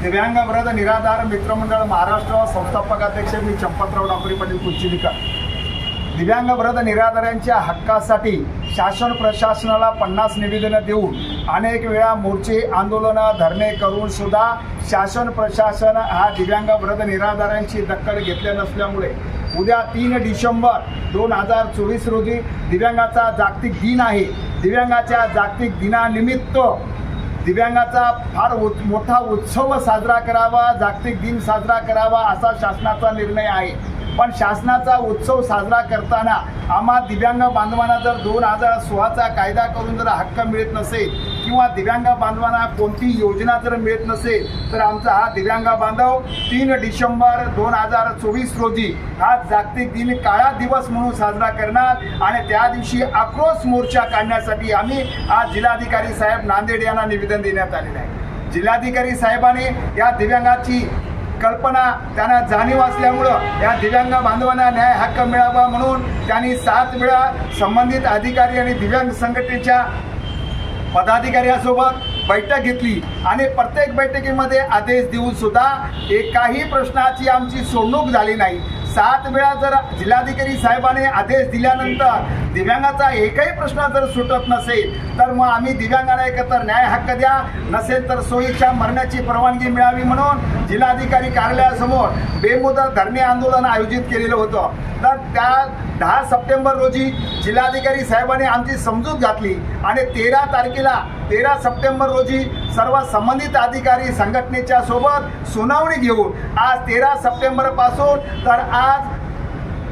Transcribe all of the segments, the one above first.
दिव्यांग व्रत निराधार मित्रमंडळ महाराष्ट्र संस्थापक अध्यक्ष मी चंपतराव डांबरी पाटील कुलचिलिकर दिव्यांग व्रत निराधारांच्या हक्कासाठी शासन प्रशासनाला पन्नास निवेदनं देऊन अनेक वेळा मोर्चे आंदोलनं धरणे करून सुद्धा शासन प्रशासन हा दिव्यांग व्रत निराधारांची दखल घेतल्या नसल्यामुळे उद्या तीन डिसेंबर दोन हजार चोवीस रोजी दिव्यांगाचा जागतिक दिन आहे. दिव्यांगाच्या जागतिक दिनानिमित्त दिव्यांगाचा फार उत मोठा उत्सव साजरा करावा जागतिक दिन साजरा करावा असा शासनाचा निर्णय आहे. पण शासनाचा उत्सव साजरा करताना आम्हा दिव्यांग बांधवांना जर दोन हजार सोळाचा कायदा करून जर हक्क मिळत नसेल किंवा दिव्यांग बांधवांना कोणती योजना जर मिळत नसेल तर आमचा हा दिव्यांग बांधव तीन डिसेंबर दोन हजार चोवीस रोजी हा जागतिक दिन काळा दिवस म्हणून साजरा करणार आणि त्या दिवशी आक्रोश मोर्चा काढण्यासाठी आम्ही आज जिल्हाधिकारी साहेब नांदेड यांना निवेदन देण्यात आलेलं आहे. जिल्हाधिकारी साहेबांनी या दिव्यांगाची कल्पना त्यांना जाणीव असल्यामुळं या दिव्यांग बांधवांना न्याय हक्क मिळावा म्हणून त्यांनी सात वेळा संबंधित अधिकारी आणि दिव्यांग संघटनेच्या पदाधिकाऱ्यासोबत बैठक घेतली. आणि प्रत्येक बैठकीमध्ये आदेश देऊन सुद्धा एकाही प्रश्नाची आमची सोडणूक झाली नाही. सात वेळा जर जिल्हाधिकारी साहेबाने आदेश दिल्यानंतर दिव्यांगाचा एकही प्रश्न जर सुटत नसेल तर मग आम्ही दिव्यांगाला एकत्र न्याय हक्क द्या. नसेल तर सोयीच्या मरण्याची परवानगी मिळावी म्हणून जिल्हाधिकारी कार्यालयासमोर बेमुदत धरणे आंदोलन आयोजित केलेलं होतं. तर त्या दहा सप्टेंबर रोजी जिल्हाधिकारी साहेबांनी आमची समजूत घातली आणि तेरा तारखेला तेरा सप्टेंबर रोजी सर्व संबंधित अधिकारी संघटनेच्या सोबत सुनावणी घेऊन आज तेरा सप्टेंबरपासून तर आज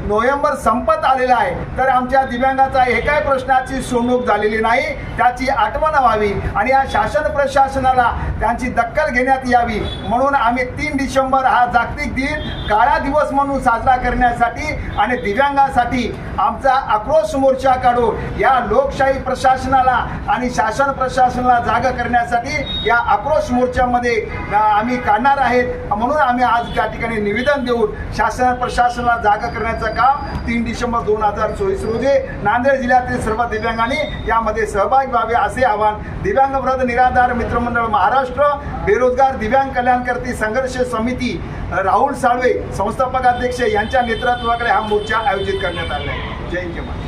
नोव्हेंबर संपत आलेला आहे. तर आमच्या दिव्यांगाचा एकाही प्रश्नाची सोडणूक झालेली नाही. त्याची आठवण व्हावी आणि या शासन प्रशासनाला त्यांची दखल घेण्यात यावी. म्हणून आम्ही तीन डिसेंबर हा जागतिक दिन काळा दिवस म्हणून साजरा करण्यासाठी आणि दिव्यांगासाठी आमचा आक्रोश मोर्चा काढून या लोकशाही प्रशासनाला आणि शासन प्रशासनाला जागा करण्यासाठी या आक्रोश मोर्चामध्ये आम्ही काढणार आहेत. म्हणून आम्ही आज त्या ठिकाणी निवेदन देऊन शासन प्रशासनाला जागा करण्याचं काम तीन डिसेंबर दोन हजार चोवीस रोजी नांदेड जिल्ह्यातील सर्व दिव्यांगांनी यामध्ये सहभागी व्हावे असे आवाहन दिव्यांग व्रत निराधार मित्रमंडळ महाराष्ट्र बेरोजगार दिव्यांग कल्याणकर्ती संघर्ष समिती राहुल साळवे संस्थापक अध्यक्ष यांच्या नेतृत्वाकडे हा मोर्चा आयोजित करण्यात आला आहे. जय हिंद जय